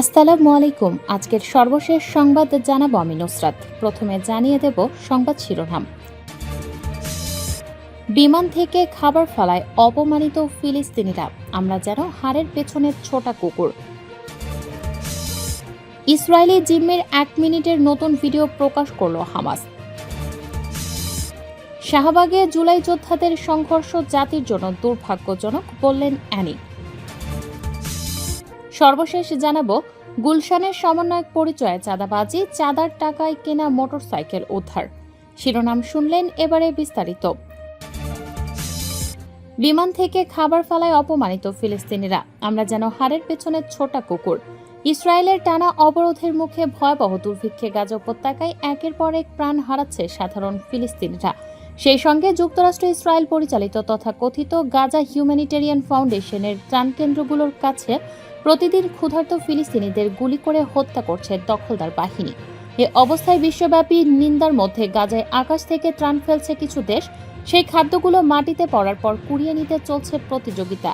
আসসালামু আলাইকুম। আজকের সর্বশেষ সংবাদ জানাব আমি নুসরাত। প্রথমে জানিয়ে দেব সংবাদ শিরোনাম। বিমান থেকে খাবার ফেলায় অপমানিত ফিলিস্তিনিরা। আমরা যেন হাড়ের পেছনে ছোটা কুকুর। ইসরায়েলি জিম্মের এক মিনিটের নতুন ভিডিও প্রকাশ করল হামাস। শাহবাগে জুলাই যোদ্ধাদের সংঘর্ষ জাতির জন্য দুর্ভাগ্যজনক বললেন অ্যানি। সর্বশেষ জানাব, গুলশানের সমন্বয়ক পরিচয়ে চাঁদাবাজি, চাঁদার টাকায় কেনা মোটরসাইকেল উদ্ধার। শিরোনাম শুনলেন এবারে বিস্তারিত। বিমান থেকে খাবার ফেলায় অপমানিত ফিলিস্তিনিরা। আমরা যেন হাড়ের পেছনে ছোটা কুকুর। ইসরায়েলের টানা অবরোধের মুখে ভয়াবহ দুর্ভিক্ষে গাজা উপত্যকায় একের পর এক প্রাণ হারাচ্ছে সাধারণ ফিলিস্তিনিরা। সেই সঙ্গে যুক্তরাষ্ট্র ইসরায়েল পরিচালিত তথা কথিত গাজা হিউম্যানিটেরিয়ান ফাউন্ডেশনের ত্রাণ কেন্দ্রগুলোর কাছে প্রতিদিন ক্ষুধার্ত ফিলিস্তিনিদের গুলি করে হত্যা করছে দখলদার বাহিনী। এ অবস্থায় বিশ্বব্যাপী নিন্দার মধ্যে গাজায় আকাশ থেকে ত্রাণ ফেলছে কিছু দেশ। সেই খাদ্যগুলো মাটিতে পড়ার পর কুড়িয়ে নিতে চলছে প্রতিযোগিতা।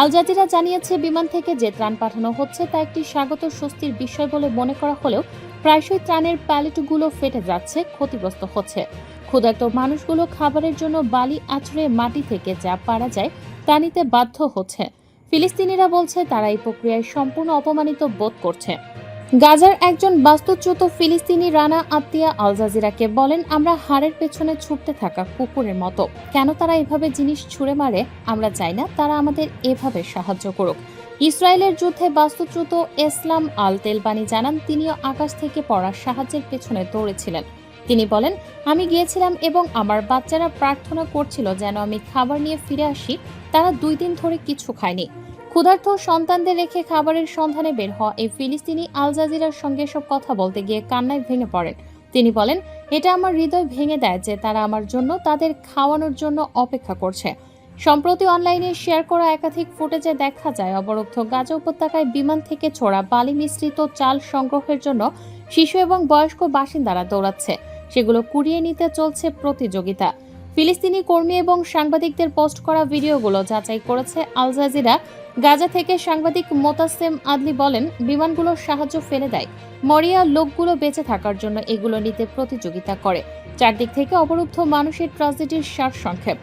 আল জাজিরা জানিয়েছে, বিমান থেকে যে ত্রাণ পাঠানো হচ্ছে তা একটি স্বাগত স্বস্তির বিষয় বলে মনে করা হলেও প্রায়শই ত্রাণের প্যালেটগুলো ফেটে যাচ্ছে, ক্ষতিগ্রস্ত হচ্ছে। ক্ষুধার্ত মানুষগুলো খাবারের জন্য বালি আছড়ে মাটি থেকে যা পারা যায় তা নিতে বাধ্য হচ্ছে। ফিলিস্তিনিরা বলছে তারা এই প্রক্রিয়ায় সম্পূর্ণ অপমানিত বোধ করছে। গাজার একজন বাস্তুচ্যুত ফিলিস্তিনি রানা আত্মিয়া আল জাজিরাকে বলেন, আমরা হাড়ের পেছনে ছুটতে থাকা কুকুরের মতো। কেন তারা এভাবে জিনিস ছুঁড়ে মারে? আমরা চাই না তারা আমাদের এভাবে সাহায্য করুক। ইসরায়েলের যুদ্ধে বাস্তুচ্যুত ইসলাম আল তেলবানি জানান, তিনিও আকাশ থেকে পড়া সাহায্যের পেছনে দৌড়েছিলেন। তিনি বলেন, আমি গিয়েছিলাম এবং আমার বাচ্চারা প্রার্থনা করছিল যেন আমি খাবার নিয়ে ফিরে আসি। তারা দুই দিন ধরে কিছু খায়নি। ক্ষুধার্থ সন্তানদের রেখে খাবারের সন্ধানে বের হওয়া এই ফিলিস্তিনি আল জাজিরার সঙ্গে সব কথা বলতে গিয়ে কান্নায় ভেঙে পড়েন। তিনি বলেন, এটা আমার হৃদয় ভেঙে দেয় যে তারা আমার জন্য তাদের খাওয়ানোর জন্য অপেক্ষা করছে। সম্প্রতি অনলাইনে শেয়ার করা একাধিক ফুটেজে দেখা যায় অবরুদ্ধ গাজা উপত্যকায় বিমান থেকে ছোড়া বালি মিশ্রিত চাল সংগ্রহের জন্য শিশু এবং বয়স্ক বাসিন্দারা দৌড়াচ্ছে। সেগুলো কুড়িয়ে নিতে চলছে প্রতিযোগিতা। ফিলিস্তিনি কর্মী এবং সাংবাদিকদের পোস্ট করা ভিডিওগুলো যাচাই করেছে আল জাজিরা। গাজা থেকে সাংবাদিক মোতাসেম আদলি বলেন, বিমানগুলোর সাহায্য ফেলে দেয়। মরিয়া লোকগুলো বেঁচে থাকার জন্য এগুলো নিতে প্রতিযোগিতা করে। চারদিক থেকে অবরুদ্ধ মানুষের ট্রাজেডির সার সংক্ষেপ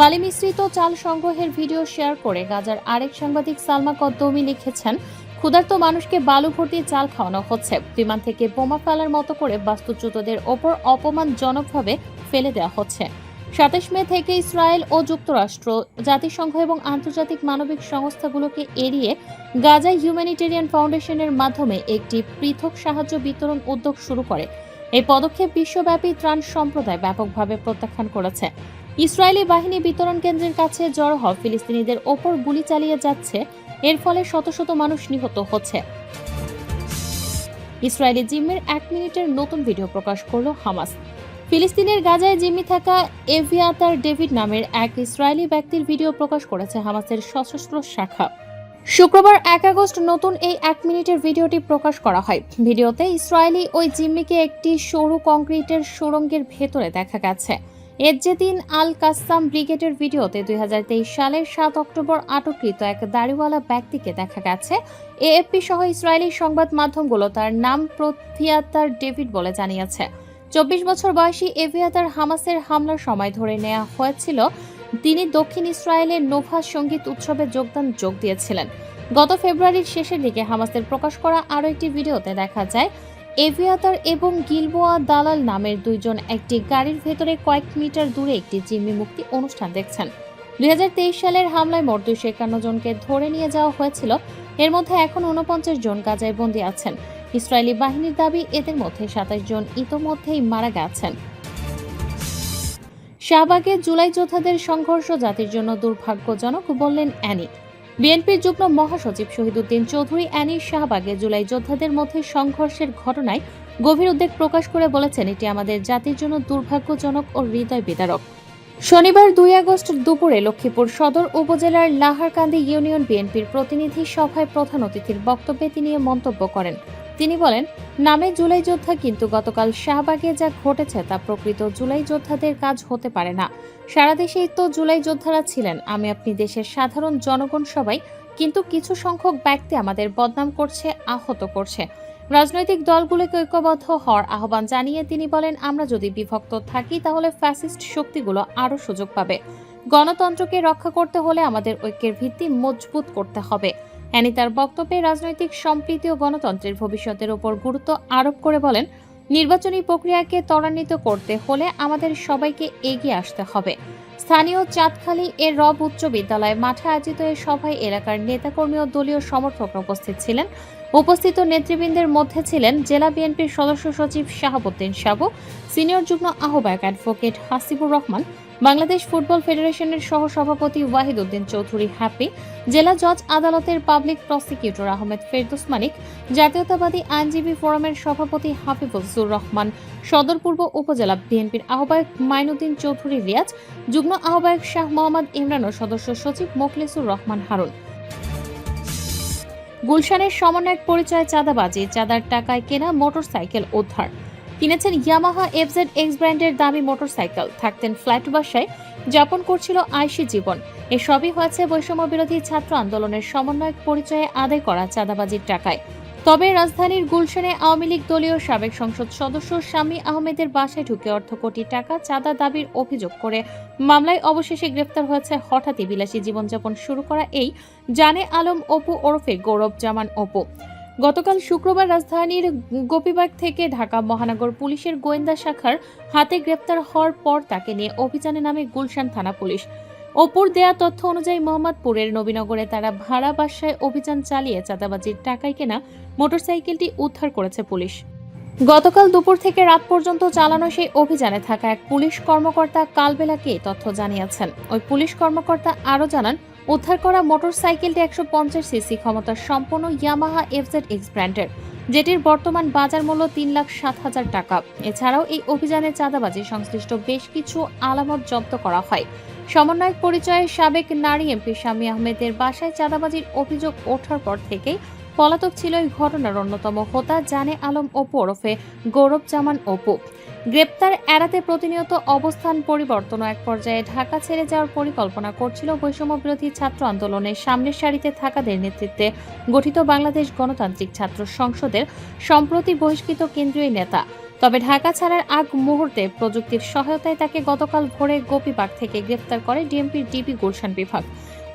বালি মিশ্রিত চাল সংগ্রহের ভিডিও শেয়ার করে গাজার আরেক সাংবাদিক সালমা কদ্দৌমি লিখেছেন, ক্ষুধার্ত মানুষকে বালু ভর্তি চাল খাওয়ানো হচ্ছে। বিমান থেকে বোমা ফেলার মতো করে বাস্তুচ্যুতদের ওপর অপমানজনকভাবে ফেলে দেওয়া হচ্ছে। সাতাশ মে থেকে ইসরায়েল ও যুক্তরাষ্ট্র জাতিসংঘ এবং আন্তর্জাতিক মানবিক সংস্থাগুলোকে এড়িয়ে গাজা হিউম্যানিটেরিয়ান ফাউন্ডেশনের মাধ্যমে একটি পৃথক সাহায্য বিতরণ উদ্যোগ শুরু করে। এই পদক্ষেপ বিশ্বব্যাপী ত্রাণ সম্প্রদায় ব্যাপকভাবে প্রত্যাখ্যান করেছে। ইসরায়েলি বাহিনী বিতরণ কেন্দ্রের কাছে জড়ো হওয়া ফিলিস্তিনিদের ওপর গুলি চালিয়ে যাচ্ছে। এর ফলে শত শত মানুষ নিহত হচ্ছে। ইসরায়েলি জিম্মের এক মিনিটের নতুন ভিডিও প্রকাশ করল হামাস। ফিলিস্তিনের গাজায় জিম্মি থাকা এভিয়াতার ডেভিড নামের এক ইসরায়েলি ব্যক্তির ভিডিও প্রকাশ করেছে হামাসের সশস্ত্র শাখা। শুক্রবার এক আগস্ট নতুন এই এক মিনিটের ভিডিওটি প্রকাশ করা হয়। ভিডিওতে ইসরায়েলি ওই জিম্মিকে একটি সরু কংক্রিটের সুড়ঙ্গের ভেতরে দেখা গেছে। এজ্জেদিন আল কাসাম ব্রিগেডের ভিডিওতে দুই হাজার তেইশ সালের সাত অক্টোবর আটককৃত এক দাড়িওয়ালা ব্যক্তিকে দেখা গেছে। এএফপি সহ ইসরায়েলি সংবাদ মাধ্যমগুলো তার নাম প্রথিয়াতার ডেভিড বলে জানিয়েছে। চব্বিশ বছর বয়সী এভিয়াতার হামাসের হামলার সময় ধরে নেওয়া হয়েছিল তিনি দক্ষিণ ইসরায়েলের নোভা সংগীত উৎসবে যোগদান যোগ দিয়েছিলেন। গত ফেব্রুয়ারির শেষের দিকে হামাসের প্রকাশ করা আরও একটি ভিডিওতে দেখা যায়, এভিয়াতার এবং গিলবোয়া দালাল নামের দুইজন একটি গাড়ির ভেতরে কয়েক মিটার দূরে একটি জিম্মি মুক্তি অনুষ্ঠান দেখছেন। দুই হাজার তেইশ সালের হামলায় মোট দুইশো একান্ন জনকে ধরে নিয়ে যাওয়া হয়েছিল। এর মধ্যে এখন উনপঞ্চাশ জন গাজায় বন্দী আছেন। ইসরায়েলি বাহিনীর দাবি, এদের মধ্যে সাতাশ জন ইতোমধ্যেই মারা গেছেন। শাহবাগে জুলাই যোদ্ধাদের সংঘর্ষ জাতির জন্য দুর্ভাগ্যজনক বললেন অ্যানি। বিএনপির যুগ্ম মহাসচিব শহীদুদ্দিন চৌধুরী অ্যানি শাহবাগে জুলাই যোদ্ধাদের মধ্যে সংঘর্ষের ঘটনায় গভীর উদ্বেগ প্রকাশ করে বলেছেন, এটি আমাদের জাতির জন্য দুর্ভাগ্যজনক ও হৃদয় বিদারক। শনিবার দুই আগস্ট দুপুরে লক্ষ্মীপুর সদর উপজেলার লাহারকান্দি ইউনিয়ন বিএনপির প্রতিনিধি সভায় প্রধান অতিথির বক্তব্যে তিনি মন্তব্য করেন। তিনি বলেন, নামে জুলাই যোদ্ধা কিন্তু গতকাল শাহবাগে যা ঘটেছে তা প্রকৃত জুলাই যোদ্ধাদের কাজ হতে পারে না। সারা দেশেই তো জুলাই যোদ্ধারা ছিলেন। আমি আপনি দেশের সাধারণ জনগণ সবাই, কিন্তু কিছু সংখ্যক ব্যক্তি আমাদের বদনাম করছে, আহত করছে। রাজনৈতিক দলগুলোকে ঐক্যবদ্ধ হওয়ার আহ্বান জানিয়ে তিনি বলেন, আমরা যদি বিভক্ত থাকি তাহলে ফ্যাসিস্ট শক্তিগুলো আরও সুযোগ পাবে। গণতন্ত্রকে রক্ষা করতে হলে আমাদের ঐক্যের ভিত্তি মজবুত করতে হবে। অ্যানি তার বক্তব্যে রাজনৈতিক সম্প্রীতি ও গণতন্ত্রের ভবিষ্যতের উপর গুরুত্ব আরোপ করে বলেন, নির্বাচনী প্রক্রিয়াকে ত্বরান্বিত করতে হলে আমাদের সবাইকে এগিয়ে আসতে হবে। স্থানীয় চাঁদখালী এর রব উচ্চ বিদ্যালয় মাঠে আয়োজিত এই সভায় এলাকার নেতাকর্মী ও দলীয় সমর্থকরা উপস্থিত ছিলেন। উপস্থিত নেতৃবৃন্দের মধ্যে ছিলেন জেলা বিএনপির সদস্য সচিব শাহাবুদ্দিন সাবু, সিনিয়র যুগ্ম আহ্বায়ক অ্যাডভোকেট হাসিবুর রহমান বাংলাদেশ ফুটবল ফেডারেশনের সহ সভাপতি ওয়াহিদ উদ্দিন চৌধুরী হ্যাপি, জেলা জজ আদালতের পাবলিক প্রসিকিউটর আহমেদ ফেরদৌস মানিক, জাতীয়তাবাদী আইনজীবী ফোরামের সভাপতি হাফিজুর রহমান, সদর পূর্ব উপজেলা বিএনপির আহ্বায়ক মাইনুদ্দিন চৌধুরী রিয়াজ, যুগ্ম আহ্বায়ক শাহ মোহাম্মদ ইমরান ও সদস্য সচিব মোখলেসুর রহমান হারুন। গুলশানের সমন্বয়ক পরিচয় চাঁদাবাজি, চাঁদার টাকায় কেনা মোটরসাইকেল উদ্ধার। কিনেছেন ইয়ামাহা এফজেড এক্স ব্র্যান্ডের দামি মোটরসাইকেল। থাকতেন ফ্ল্যাট বাসায়, যাপন করছিল আয়সী জীবন। এসবই হয়েছে বৈষম্য বিরোধী ছাত্র আন্দোলনের সমন্বয়ক পরিচয়ে আদায় করা চাঁদাবাজির টাকায়। তবে রাজধানীর গুলশানে আওয়ামী লীগ দলীয় সাবেক সংসদ সদস্য শামী আহমেদের বাসায় ঢুকে অর্ধ কোটি টাকা চাঁদা দাবির অভিযোগ করে মামলায় অবশেষে গ্রেপ্তার হয়েছে হঠাৎই বিলাসী জীবনযাপন শুরু করা এই জানে আলম অপু ওরফে গৌরব জামান অপু। গতকাল শুক্রবার রাজধানীর গোপীবাগ থেকে ঢাকা মহানগর পুলিশের গোয়েন্দা শাখার হাতে গ্রেপ্তার হওয়ার পর তাকে নিয়ে অভিযানে নামে গুলশান থানা পুলিশ। অপুর দেয়া তথ্য অনুযায়ী মোহাম্মদপুরের নবীনগরে তারা ভাড়া বাসায় অভিযান চালিয়ে চাঁদাবাজির টাকায় কেনা মোটরসাইকেলটি উদ্ধার করেছে পুলিশ। গতকাল দুপুর থেকে রাত পর্যন্ত চালানো সেই অভিযানে থাকা এক পুলিশ কর্মকর্তা কালবেলাকে তথ্য জানিয়েছেন। ওই পুলিশ কর্মকর্তা আরও জানান উদ্ধার করা মোটরসাইকেলটি একশো পঞ্চাশ সিসি ক্ষমতার সম্পন্ন ইয়ামাহা এফজেড এক্স ব্র্যান্ডের। যেটির বর্তমান বাজার মূল্য তিন লাখ সাত হাজার টাকা। এছাড়াও এই অভিযানে চাঁদাবাজি সংশ্লিষ্ট বেশ কিছু আলামত জব্দ করা হয়। সমন্বয়ক পরিচয়ে সাবেক নারী এমপি শামী আহমেদের বাসায় চাঁদাবাজির অভিযোগ ওঠার পর থেকেই পলাতক ছিল এই ঘটনার অন্যতম হোতা জানে আলম অপু ওরফে গৌরব জামান অপু। গ্রেপ্তার এড়াতে প্রতিনিয়ত অবস্থান পরিবর্তন এক পর্যায়ে ঢাকা ছেড়ে যাওয়ার পরিকল্পনা করছিল বৈষম্য বিরোধী ছাত্র আন্দোলনের সামনের সারিতে থাকাদের নেতৃত্বে গঠিত বাংলাদেশ গণতান্ত্রিক ছাত্র সংসদের সম্প্রতি বহিষ্কৃত কেন্দ্রীয় নেতা। তবে ঢাকা ছাড়ার আগ মুহূর্তে প্রযুক্তির সহায়তায় তাকে গতকাল ভোরে গোপীবাগ থেকে গ্রেপ্তার করে ডিএমপির ডিবি গুলশান বিভাগ।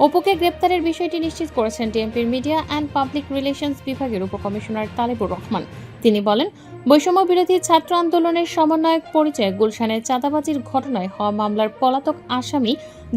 অপুকে গ্রেপ্তারের বিষয়টি নিশ্চিত করেছেন ডিএমপির মিডিয়া অ্যান্ড পাবলিক রিলেশনস বিভাগের উপকমিশনার তালেবুর রহমান। তিনি বলেন, বৈষম্য বিরোধী ছাত্র আন্দোলনের সমন্বয়ক পরিচয়ে গুলশানের চাঁদাবাজির ঘটনায় হওয়া মামলার পলাতক আসামি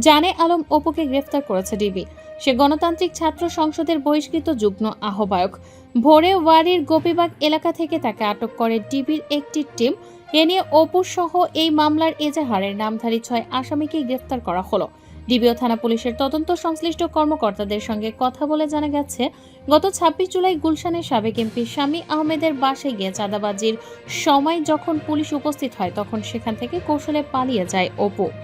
জানে আলম অপুকে গ্রেফতার করেছে ডিবি। সে গণতান্ত্রিক ছাত্র সংসদের বহিষ্কৃত যুগ্ম আহ্বায়ক। ভোরে ওয়ারির গোপীবাগ এলাকা থেকে তাকে আটক করে ডিবির একটি টিম। এ নিয়ে অপু সহ এই মামলার এজাহারের নামধারী ছয় আসামিকে গ্রেফতার করা হলো। ডিবিও থানা পুলিশের তদন্ত সংশ্লিষ্ট কর্মকর্তাদের সঙ্গে কথা বলে জানা গেছে, গত ছাব্বিশ জুলাই গুলশানের সাবেক এমপি স্বামী আহমেদের বাসে গিয়ে চাঁদাবাজির সময় যখন পুলিশ উপস্থিত হয়, তখন সেখান থেকে কৌশলে পালিয়ে যায় অপু।